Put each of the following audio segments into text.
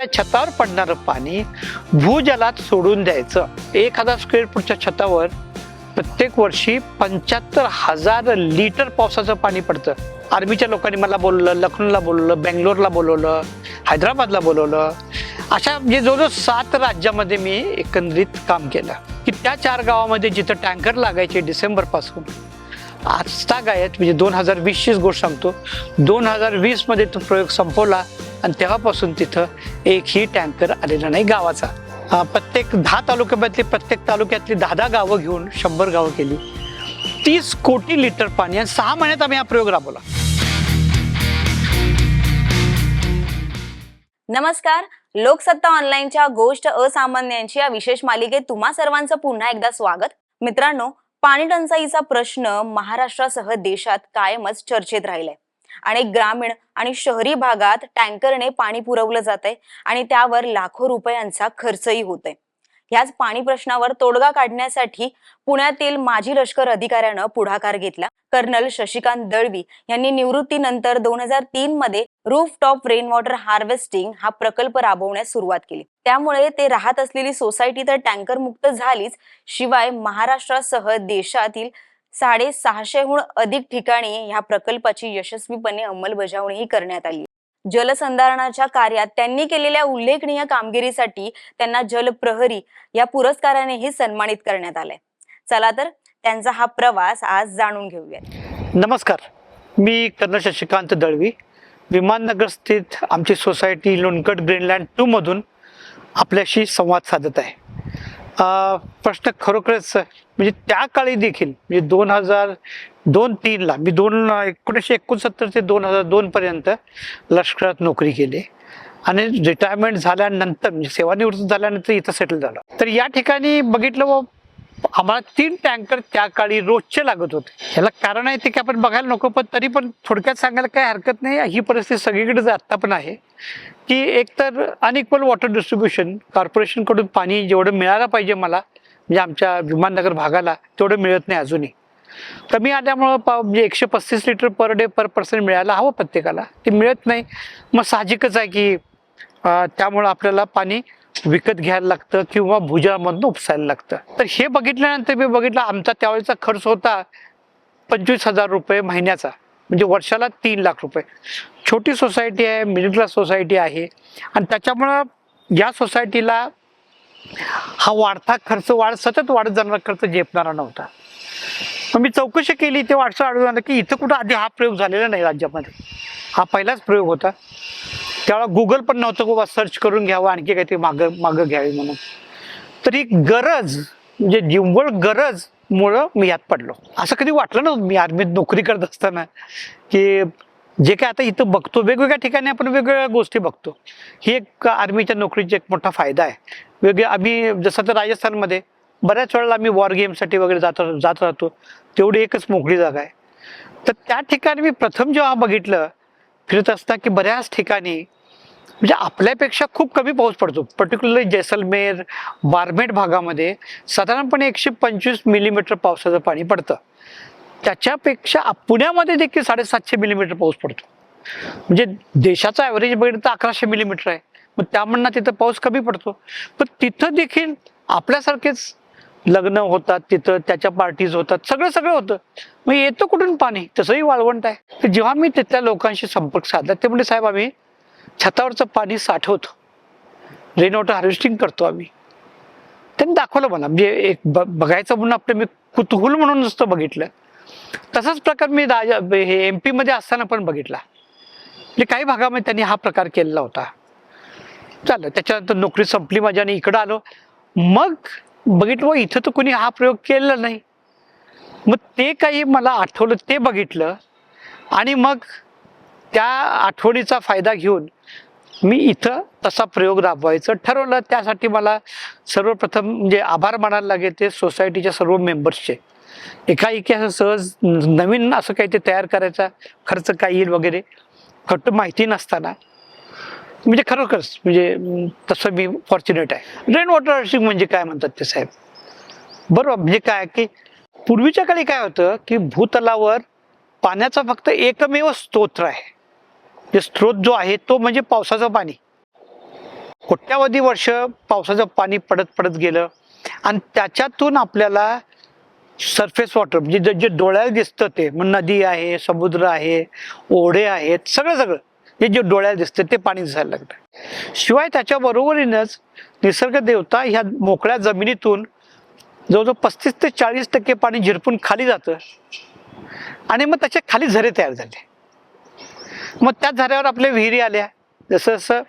त्या छतावर पडणारं पाणी भूजलात सोडून द्यायचं. एक हजार स्क्वेअर फूटच्या छतावर प्रत्येक वर्षी पंच्याहत्तर हजार लिटर पावसाचं पाणी पडतं. आर्मीच्या लोकांनी मला बोलवलं लखनौला बोलवलं बेंगलोरला बोलवलं हैदराबादला बोलवलं. अशा म्हणजे जवळजवळ सात राज्यामध्ये मी एकंदरीत काम केलं. की त्या चार गावामध्ये जिथं टँकर लागायचे डिसेंबरपासून आजता गायत म्हणजे दोन हजार वीसचीच गोष्ट सांगतो. दोन हजार वीसमध्ये तो प्रयोग संपवला आणि तेव्हापासून तिथं एकही टँकर आलेला नाही गावाचा. प्रत्येक दहा तालुक्यामधली प्रत्येक तालुक्यातली दहा दहा गावं घेऊन शंभर गावं केली. तीस कोटी लिटर पाणी आणि सहा महिन्यात आम्ही हा प्रयोग राबवला. नमस्कार. लोकसत्ता ऑनलाईनच्या गोष्ट असामान्यांची या विशेष मालिकेत तुम्हा सर्वांचं पुन्हा एकदा स्वागत. मित्रांनो पाणी टंचाईचा प्रश्न महाराष्ट्रासह देशात कायमच चर्चेत राहिलाय. आणि ग्रामीण आणि शहरी भागात टँकरने पाणी पुरवलं जात आहे आणि त्यावर लाखो रुपयांचा खर्चही होतोय. ह्याच पाणी प्रश्नावर तोडगा काढण्यासाठी पुण्यातील माजी लष्कर अधिकाऱ्यानं पुढाकार घेतला. कर्नल शशिकांत दळवी यांनी निवृत्तीनंतर दोन हजार तीन मध्ये roof top rain water harvesting हा प्रकल्प राबवण्यास सुरुवात केली. त्यामुळे ते राहत असलेली सोसायटी तर टँकर मुक्त झालीच. शिवाय महाराष्ट्रासह देशातील साडेसहाशेहून अधिक ठिकाणी ह्या प्रकल्पाची यशस्वीपणे अंमलबजावणीही करण्यात आली. जलसंधारणाच्या कार्यात त्यांनी केलेल्या उल्लेखनीय कामगिरीसाठी त्यांना जलप्रहरी या पुरस्कारानेही सन्मानित करण्यात आलंय. चला तर त्यांचा हा प्रवास आज जाणून घेऊयात. नमस्कार. मी कर्नल शशिकांत दळवी. विमाननगर स्थित आमची सोसायटी लोणकट ग्रीनलँड टू मधून आपल्याशी संवाद साधत आहे. प्रश्न खरोखरच म्हणजे त्या काळी देखील म्हणजे दोन हजार दोन तीनला मी दोन एकोणीसशे एकोणसत्तर ते दोन हजार दोनपर्यंत लष्करात नोकरी केली. आणि रिटायरमेंट झाल्यानंतर म्हणजे सेवानिवृत्त झाल्यानंतर इथं सेटल झालं. तर या ठिकाणी बघितलं आम्हाला तीन टँकर त्या काळी रोजचे लागत होते. याला कारण आहे ते की आपण बघायला नको पण तरी पण थोडक्यात सांगायला काही हरकत नाही. ही परिस्थिती सगळीकडेच आत्ता पण आहे की एकतर अनइक्वल वॉटर डिस्ट्रीब्युशन कॉर्पोरेशनकडून पाणी जेवढं मिळायला पाहिजे मला म्हणजे आमच्या विमाननगर भागाला तेवढं मिळत नाही अजूनही. कमी आल्यामुळं पा म्हणजे एकशे पस्तीस litre per day per person मिळायला हवं प्रत्येकाला. ते मिळत नाही. मग साहजिकच आहे की त्यामुळं आपल्याला पाणी विकत घ्यायला लागतं किंवा भुजलामधून उपसायला लागतं. तर हे बघितल्यानंतर मी बघितलं आमचा त्यावेळेचा खर्च होता पंचवीस हजार रुपये महिन्याचा. म्हणजे वर्षाला तीन लाख रुपये. छोटी सोसायटी आहे मिडल क्लास सोसायटी आहे. आणि त्याच्यामुळं या सोसायटीला हा वाढता खर्च वाढ सतत वाढत जाणारा खर्च झेपणारा नव्हता. मग मी चौकशी केली तेव्हा असं आढळून आलं की इथं कुठं आधी हा प्रयोग झालेला नाही राज्यामध्ये. हा पहिलाच प्रयोग होता. त्यावेळेला गुगल पण नव्हतं बाबा सर्च करून घ्यावं आणखी काहीतरी मागं मागं घ्यावी म्हणून. तर ही गरज म्हणजे निव्वळ गरज मुळं मी यात पडलो. असं कधी वाटलं नव्हतं मी आर्मीत नोकरी करत असताना की जे काय आता इथं बघतो वेगवेगळ्या ठिकाणी आपण वेगवेगळ्या गोष्टी बघतो. ही एक आर्मीच्या नोकरीचा एक मोठा फायदा आहे. वेगळे आम्ही जसं तर राजस्थानमध्ये बऱ्याच वेळेला आम्ही वॉर गेमसाठी वगैरे जात जात राहतो. तेवढी एकच मोकळी जागा आहे. तर त्या ठिकाणी मी प्रथम जेव्हा बघितलं फिरत असता की बऱ्याच ठिकाणी म्हणजे आपल्यापेक्षा खूप कमी पाऊस पडतो. पर्टिक्युलरली जैसलमेर बारमेट भागामध्ये साधारणपणे एकशे पंचवीस मिलीमीटर पावसाचं पाणी पडतं. त्याच्यापेक्षा पुण्यामध्ये देखील साडेसातशे मिलीमीटर पाऊस पडतो. म्हणजे देशाचा ॲव्हरेज बघितलं तर अकराशे मिलीमीटर आहे. मग त्यामुळे तिथं पाऊस कमी पडतो. पण तिथं देखील आपल्यासारखेच लग्न होतात तिथं त्याच्या पार्टीज होतात सगळं सगळं होतं. मग येतं कुठून पाणी? तसंही वाळवंट आहे. तर जेव्हा मी तिथल्या लोकांशी संपर्क साधला ते म्हणजे साहेब आम्ही छतावरचं पाणी साठवतो. रेन वॉटर हार्वेस्टिंग करतो आम्ही. त्यांनी दाखवलं मला. म्हणजे एक ब बघायचं म्हणून आपलं मी कुतूहल म्हणून नुसतं बघितलं. तसाच प्रकार मी राजा हे एम पीमध्ये असताना पण बघितला. म्हणजे काही भागामध्ये त्यांनी हा प्रकार केलेला होता. चाललं त्याच्यानंतर नोकरी संपली माझ्या आणि इकडं आलो. मग बघितलं इथं तर कुणी हा प्रयोग केलेला नाही. मग ते काही मला आठवलं ते बघितलं आणि मग त्या आठवणीचा फायदा घेऊन मी इथं तसा प्रयोग राबवायचं ठरवलं. त्यासाठी मला सर्वप्रथम म्हणजे आभार मानायला लागेल ते सोसायटीच्या सर्व मेंबर्सचे. एकाएकी असं सहज न- नवीन असं काही ते तयार करायचा खर्च काय येईल वगैरे. फक्त माहिती नसताना म्हणजे खरोखरच म्हणजे तसं मी फॉर्च्युनेट आहे. रेन वॉटर हार्वेस्टिंग म्हणजे काय म्हणतात ते साहेब? बरोबर म्हणजे काय की पूर्वीच्या काळी काय होतं की भूतलावर पाण्याचा फक्त एकमेव स्तोत्र आहे. जे स्रोत जो आहे तो म्हणजे पावसाचं पाणी. कोट्यावधी वर्ष पावसाचं पाणी पडत पडत गेलं आणि त्याच्यातून आपल्याला सरफेस वॉटर म्हणजे जे डोळ्याला दिसतं ते मग नदी आहे समुद्र आहे ओढे आहेत सगळं सगळं. हे जे डोळ्याला दिसतं ते पाणी दिसायला लागतं. शिवाय त्याच्या बरोबरीनंच निसर्ग देवता ह्या मोकळ्या जमिनीतून जवळजवळ पस्तीस ते चाळीस टक्के पाणी झिरपून खाली जातं आणि मग त्याच्याखाली झरे तयार झाले. मग त्या झऱ्यावर आपल्या विहिरी आल्या. जसं जसं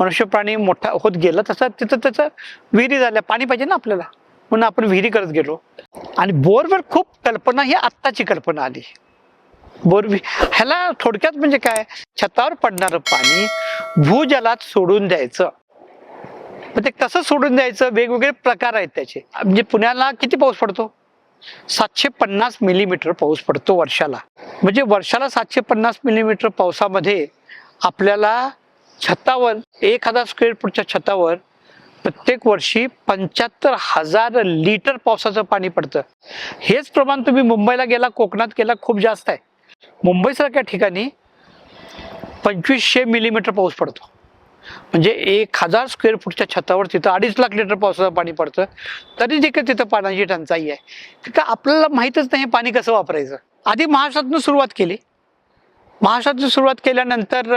मनुष्य प्राणी मोठा होत गेला तसं तिथं त्याचं विहिरी झाल्या. पाणी पाहिजे ना आपल्याला? म्हणून आपण विहिरी करत गेलो. आणि बोरवर खूप कल्पना ही आत्ताची कल्पना आली. बोरवी. ह्याला थोडक्यात म्हणजे काय? छतावर पडणारं पाणी भूजलात सोडून द्यायचं. मग ते कसं सोडून द्यायचं? वेगवेगळे प्रकार आहेत त्याचे. म्हणजे पुण्याला किती पाऊस पडतो? सातशे पन्नास मिलीमीटर पाऊस पडतो वर्षाला. म्हणजे वर्षाला सातशे पन्नास मिलीमीटर पावसामध्ये आपल्याला छतावर एक हजार स्क्वेअर फूटच्या छतावर प्रत्येक वर्षी पंच्याहत्तर हजार लिटर पावसाचं पाणी पडतं. हेच प्रमाण तुम्ही मुंबईला गेला कोकणात गेला खूप जास्त आहे. मुंबईसारख्या ठिकाणी पंचवीसशे मिलीमीटर पाऊस पडतो. म्हणजे एक हजार स्क्वेअर फूटच्या छतावर तिथं अडीच लाख लिटर पावसाचं पाणी पडतं. तरी देखील तिथं पाण्याची टंचाई आहे. तिथं आपल्याला माहीतच नाही हे पाणी कसं वापरायचं. आधी महाराष्ट्रातून सुरुवात केली. महाराष्ट्रातून सुरुवात केल्यानंतर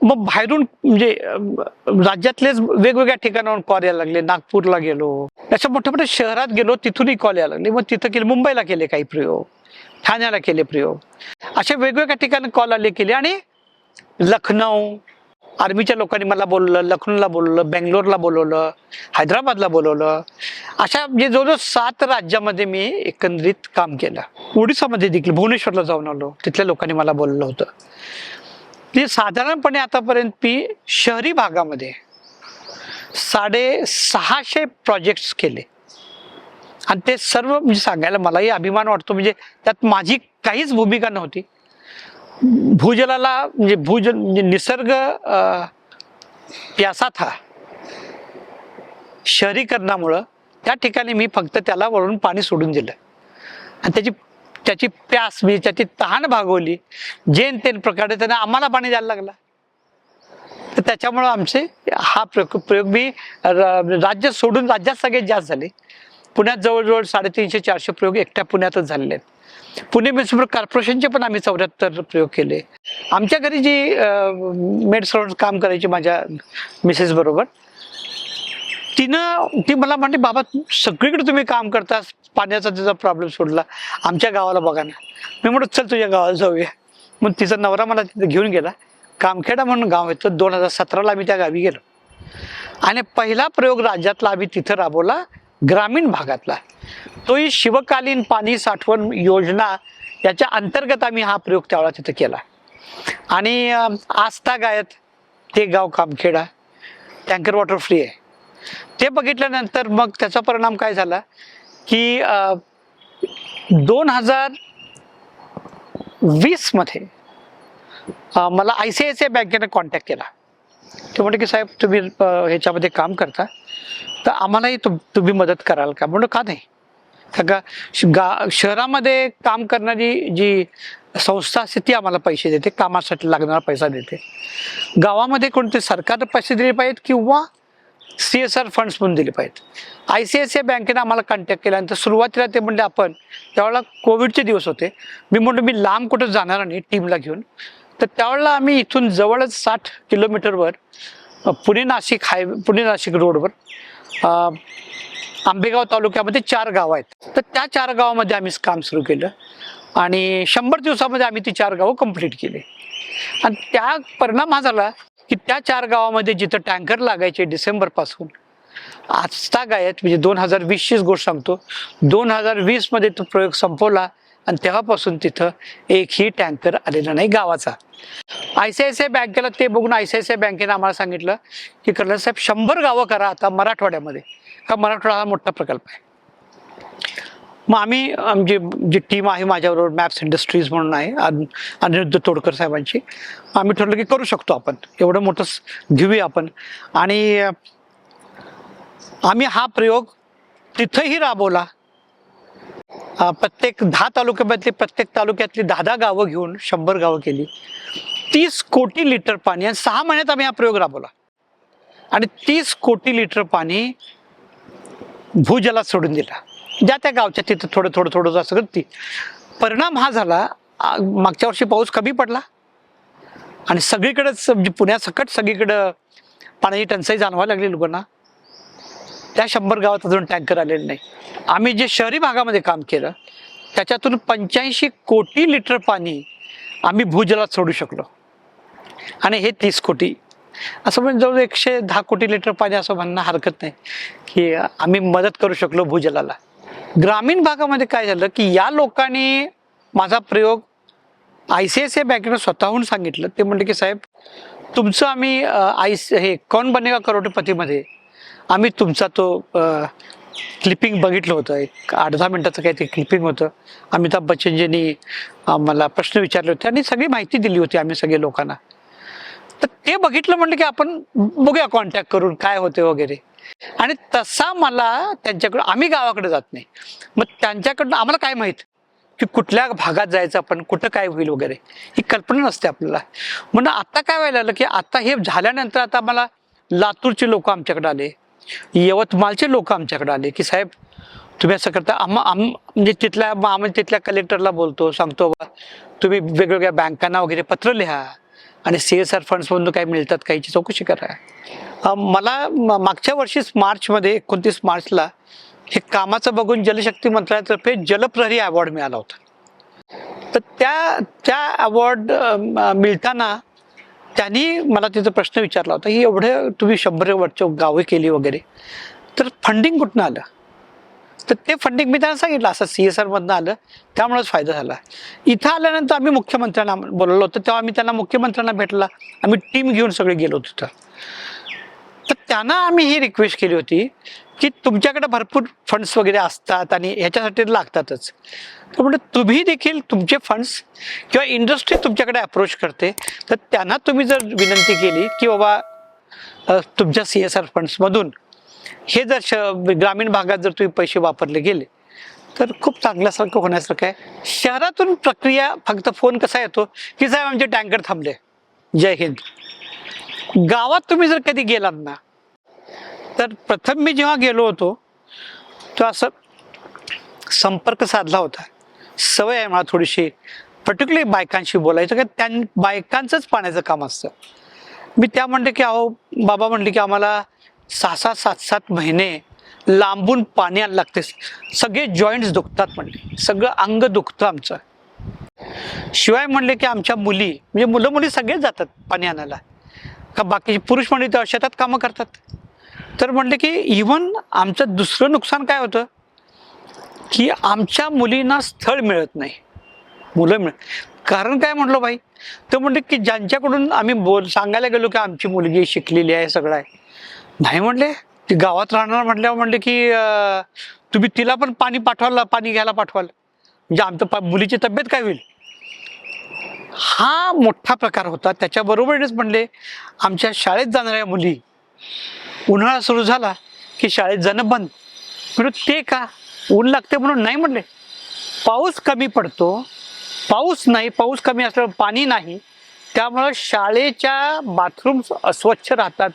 मग बाहेरून म्हणजे राज्यातलेच वेगवेगळ्या ठिकाणाहून कॉल यायला लागले. नागपूरला गेलो. अशा मोठ्या मोठ्या शहरात गेलो तिथूनही कॉल यायला लागले. मग तिथं केले मुंबईला केले काही प्रयोग. ठाण्याला केले प्रयोग. अशा वेगवेगळ्या ठिकाणी कॉल आले केले आणि लखनौ आर्मीच्या लोकांनी मला बोलवलं लखनौला बोलवलं बेंगलोरला बोलवलं हैदराबादला बोलवलं. अशा म्हणजे जवळजवळ सात राज्यामध्ये मी एकंदरीत काम केलं. ओडिसामध्ये देखील भुवनेश्वरला जाऊन आलो. तिथल्या लोकांनी मला बोललं होतं. ते साधारणपणे आतापर्यंत मी शहरी भागामध्ये साडे सहाशे प्रोजेक्ट्स केले. आणि ते सर्व म्हणजे सांगायला मलाही अभिमान वाटतो. म्हणजे त्यात माझी काहीच भूमिका नव्हती. भूजलाला म्हणजे भूजल म्हणजे निसर्ग प्यासा था शहरीकरणामुळं त्या ठिकाणी मी फक्त त्याला वळून पाणी सोडून दिलं. आणि त्याची त्याची प्यास म्हणजे त्याची तहान भागवली. जेन तेन प्रकारे त्याने आम्हाला पाणी द्यायला लागला. तर त्याच्यामुळं आमचे हा प्रयोग प्रयोग मी र- राज्य सोडून राज्यात सगळे जास्त झाले. पुण्यात जवळजवळ साडेतीनशे चारशे प्रयोग एकट्या पुण्यातच झालेले आहेत. पुणे म्युन्सिपल कॉर्पोरेशनचे पण आम्ही चौऱ्याहत्तर प्रयोग केले. आमच्या घरी जी मेड सर्वंट काम करायची माझ्या मिसेस बरोबर तिनं ती मला म्हणते बाबा सगळीकडे तुम्ही काम करता पाण्याचा तिचा प्रॉब्लेम सोडला आमच्या गावाला बघा ना. मी म्हणतो चल तुझ्या गावाला जाऊया. मग तिचा नवरा मला तिथं घेऊन गेला. कामखेडा म्हणून गाव आहे तर दोन हजार सतराला आम्ही त्या गावी गेलो. आणि पहिला प्रयोग राज्यातला आम्ही तिथं राबवला ग्रामीण भागातला. तोही शिवकालीन पाणी साठवण योजना याच्या अंतर्गत आम्ही हा प्रयोग त्यावेळा तिथं केला. आणि आस्था गायत ते गाव कामखेडा टँकर वॉटर फ्री आहे. ते बघितल्यानंतर मग त्याचा परिणाम काय झाला की दोन हजार वीसमध्ये मला I C I C I बँकेने कॉन्टॅक्ट केला. ते म्हणते की साहेब तुम्ही ह्याच्यामध्ये काम करता. तर आम्हालाही तुम तुम्ही मदत कराल का? म्हणलं का नाही? का का श- गा शहरामध्ये काम करणारी जी संस्था असते ती आम्हाला पैसे देते कामासाठी लागणारा पैसा देते. गावामध्ये कोणते सरकार पैसे दिले पाहिजेत किंवा सी एस आर फंड्स म्हणून दिले पाहिजेत? I C I C I बँकेनं आम्हाला कॉन्टॅक्ट केल्यानंतर सुरुवातीला ते म्हणले आपण त्यावेळेला कोविडचे दिवस होते. मी म्हणतो मी लांब कुठं जाणार नाही टीमला घेऊन. तर त्यावेळेला आम्ही इथून जवळच साठ किलोमीटरवर पुणे नाशिक हाय पुणे नाशिक रोडवर आंबेगाव तालुक्यामध्ये चार गावं आहेत. तर त्या चार गावामध्ये आम्ही काम सुरू केलं आणि शंभर दिवसामध्ये आम्ही ती चार गावं कंप्लीट केली. आणि त्या परिणाम हा झाला की त्या चार गावामध्ये जिथं टँकर लागायचे डिसेंबरपासून आजता गायत म्हणजे दोन हजार वीसचीच गोष्ट सांगतो. दोन हजार वीसमध्ये तो प्रयोग संपवला आणि तेव्हापासून तिथं एकही टँकर आलेला नाही गावाचा. I C I C I बँकेला ते बघून I C I C I बँकेनं आम्हाला सांगितलं की कर्नल साहेब शंभर गावं करा आता मराठवाड्यामध्ये हा मराठवाडा हा मोठा प्रकल्प आहे. मग आम्ही आमची जी टीम आहे माझ्याबरोबर मॅप्स इंडस्ट्रीज म्हणून आहे अनिरुद्ध तोडकर साहेबांची आम्ही ठरलं की करू शकतो आपण. एवढं मोठं घेऊया आपण. आणि आम्ही हा प्रयोग तिथंही राबवला. प्रत्येक दहा तालुक्यामधली प्रत्येक तालुक्यातली दहा दहा गावं घेऊन शंभर गावं केली. तीस कोटी लिटर पाणी आणि सहा महिन्यात आम्ही हा प्रयोग राबवला. आणि तीस कोटी लिटर पाणी भूजलात सोडून दिला. ज्या त्या गावच्या तिथं थोडं थोडं थोडं असं करते परिणाम हा झाला मागच्या वर्षी पाऊस कमी पडला. आणि सगळीकडेच म्हणजे पुण्यासकट सगळीकडं पाण्याची टंचाई जाणवायला लागली लोकांना. त्या शंभर गावात अजून टँकर आलेले नाही. आम्ही जे शहरी भागामध्ये काम केलं त्याच्यातून पंच्याऐंशी कोटी लिटर पाणी आम्ही भूजलात सोडू शकलो. आणि हे तीस कोटी. असं म्हणजे जवळ एकशे दहा कोटी लिटर पाणी असं म्हणणं हरकत नाही. की आम्ही मदत करू शकलो भूजलाला. ग्रामीण भागामध्ये काय झालं की या लोकांनी माझा प्रयोग I C I C I बँकेनं स्वतःहून सांगितलं. ते म्हणले की साहेब तुमचं आम्ही आय हे कौन बनेगा करोडपतीमध्ये? आम्ही तुमचा तो क्लिपिंग बघितलं होतं. एक आठ दहा मिनिटाचं काही ते क्लिपिंग होतं. अमिताभ बच्चनजींनी आम्हाला प्रश्न विचारले होते आणि सगळी माहिती दिली होती आम्ही सगळे लोकांना. तर ते बघितलं म्हणलं की आपण बघूया कॉन्टॅक्ट करून काय होते वगैरे. आणि तसा मला त्यांच्याकडं आम्ही गावाकडे जात नाही. मग त्यांच्याकडनं आम्हाला काय माहीत की कुठल्या भागात जायचं आपण कुठं काय होईल वगैरे. ही कल्पना नसते आपल्याला. म्हणून आता काय व्हायला लागलं की आता हे झाल्यानंतर आता मला लातूरचे लोक आमच्याकडे आले. यवतमाळचे लोक आमच्याकडे आले की साहेब तुम्ही असं करता आम आम म्हणजे तिथल्या आम्ही तिथल्या कलेक्टरला बोलतो सांगतो बा तुम्ही वेगवेगळ्या बँकांना वगैरे पत्र लिहा आणि सी एस आर फंड्समधून काय मिळतात काहीची चौकशी करा. मला मागच्या वर्षीच मार्चमध्ये एकोणतीस मार्चला हे कामाचं बघून जलशक्ती मंत्रालयातर्फे जलप्रहरी अवॉर्ड मिळाला होता. तर त्या त्या अवॉर्ड मिळताना त्यांनी मला तिचा प्रश्न विचारला होता की एवढं तुम्ही शंभर वर्ष गावे केली वगैरे तर फंडिंग कुठनं आलं? तर ते फंडिंग मी त्यांना सांगितलं असं सी एस आरमधनं आलं त्यामुळेच फायदा झाला. इथं आल्यानंतर आम्ही मुख्यमंत्र्यांना बोलवलं होतं तेव्हा आम्ही त्यांना मुख्यमंत्र्यांना भेटला आम्ही टीम घेऊन सगळे गेलो होतो. तर त्यांना आम्ही ही रिक्वेस्ट केली होती की तुमच्याकडे भरपूर फंड्स वगैरे असतात आणि ह्याच्यासाठी लागतातच. तर म्हणजे तुम्ही देखील तुमचे फंड्स किंवा इंडस्ट्री तुमच्याकडे अप्रोच करते तर त्यांना तुम्ही जर विनंती केली की बाबा तुमच्या सी एस आर फंड्समधून हे जर श ग्रामीण भागात जर तुम्ही पैसे वापरले गेले तर खूप चांगल्यासारखं होण्यासारखं आहे. शहरातून प्रक्रिया फक्त फोन कसा येतो? की साहेब आमचे टँकर थांबले. जय हिंद. गावात तुम्ही जर कधी गेलात ना तर प्रथम मी जेव्हा गेलो होतो तो असं संपर्क साधला होता. सवय आहे मला थोडीशी पर्टिक्युलर बायकांशी बोलायचं का त्यां बायकांचंच पाण्याचं काम असतं. मी त्या म्हणते की अहो बाबा म्हणले की आम्हाला सहा सहा सात सात महिने लांबून पाणी आणायला लागते. सगळे जॉईंट्स दुखतात म्हणले. सगळं अंग दुखतं आमचं. शिवाय म्हणले की आमच्या मुली म्हणजे मुलं मुली सगळेच जातात पाणी आणायला. का बाकीचे पुरुष मंडळी तर शेतात कामं करतात. तर म्हटलं की इवन आमचं दुसरं नुकसान काय होतं? की आमच्या मुलींना स्थळ मिळत नाही. मुलं मिळत कारण काय म्हटलं बाई तर म्हटलं की ज्यांच्याकडून आम्ही बोल सांगायला गेलो की आमची मुलगी शिकलेली आहे सगळं आहे. नाही म्हणले ती गावात राहणार म्हटल्यावर म्हणले की तुम्ही तिला पण पाणी पाठवाल पाणी घ्यायला पाठवाल. म्हणजे आमच्या पा- मुलीची तब्येत काय होईल? हा मोठा प्रकार होता. त्याच्याबरोबरच म्हणले आमच्या शाळेत जाणाऱ्या मुली उन्हाळा सुरू झाला की शाळेत जाणं बंद. म्हणून ते का ऊन लागते म्हणून नाही म्हणले? पाऊस कमी पडतो. पाऊस नाही पाऊस कमी असल्यावर पाणी नाही. त्यामुळं शाळेच्या बाथरूम्स अस्वच्छ राहतात.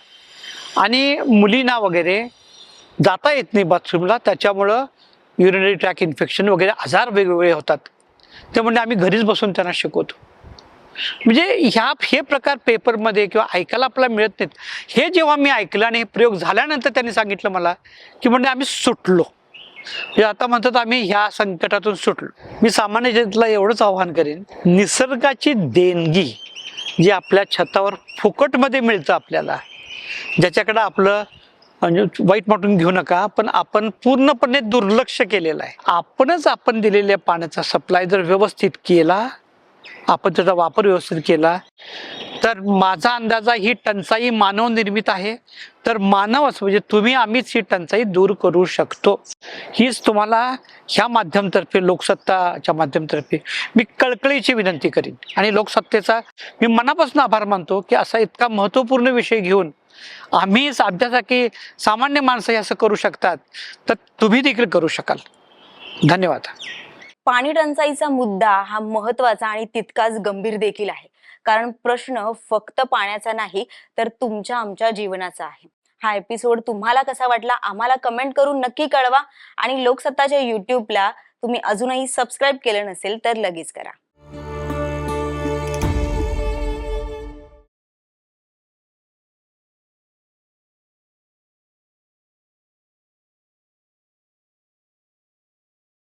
आणि मुलींना वगैरे जाता येत नाही बाथरूमला. त्याच्यामुळं युरिनरी ट्रॅक इन्फेक्शन वगैरे आजार वेगवेगळे होतात. ते म्हणजे आम्ही घरीच बसून त्यांना शिकवतो. म्हणजे ह्या हे प्रकार पेपरमध्ये किंवा ऐकायला आपल्याला मिळत नाहीत. हे जेव्हा मी ऐकलं आणि हे प्रयोग झाल्यानंतर त्यांनी सांगितलं मला की म्हणजे आम्ही सुटलो. म्हणजे आता म्हणतात आम्ही ह्या संकटातून सुटलो. मी सामान्य जनतेला एवढंच आव्हान करेन निसर्गाची देणगी जी आपल्या छतावर फुकटमध्ये मिळतं आपल्याला ज्याच्याकडं आपलं म्हणजे वाईट वाटून घेऊ नका पण आपण पूर्णपणे दुर्लक्ष केलेलं आहे. आपणच आपण दिलेल्या पाण्याचा सप्लाय जर व्यवस्थित केला आपण त्याचा वापर व्यवस्थित केला. तर माझा अंदाजा ही टंचाई मानव निर्मित आहे. तर मानवच म्हणजे तुम्ही आम्हीच ही टंचाई दूर करू शकतो. हीच तुम्हाला ह्या माध्यमतर्फे लोकसत्ताच्या माध्यमतर्फे मी कळकळीची विनंती करीन. आणि लोकसत्तेचा मी मनापासून आभार मानतो की असा इतका महत्त्वपूर्ण विषय घेऊन आम्ही अभ्यासाकी सामान्य माणसं हे असं करू शकतात तर तुम्ही देखील करू शकाल. धन्यवाद. पाणी टंचाईचा मुद्दा हा महत्त्वाचा आणि तितकाच गंभीर देखील आहे. कारण प्रश्न फक्त पाण्याचा नाही तर तुमच्या आमच्या जीवनाचा आहे. हा एपिसोड तुम्हाला कसा वाटला आम्हाला कमेंट करून नक्की कळवा आणि लोकसत्ताच्या युट्यूबला तुम्ही अजूनही सबस्क्राईब केलं नसेल तर लगेच करा.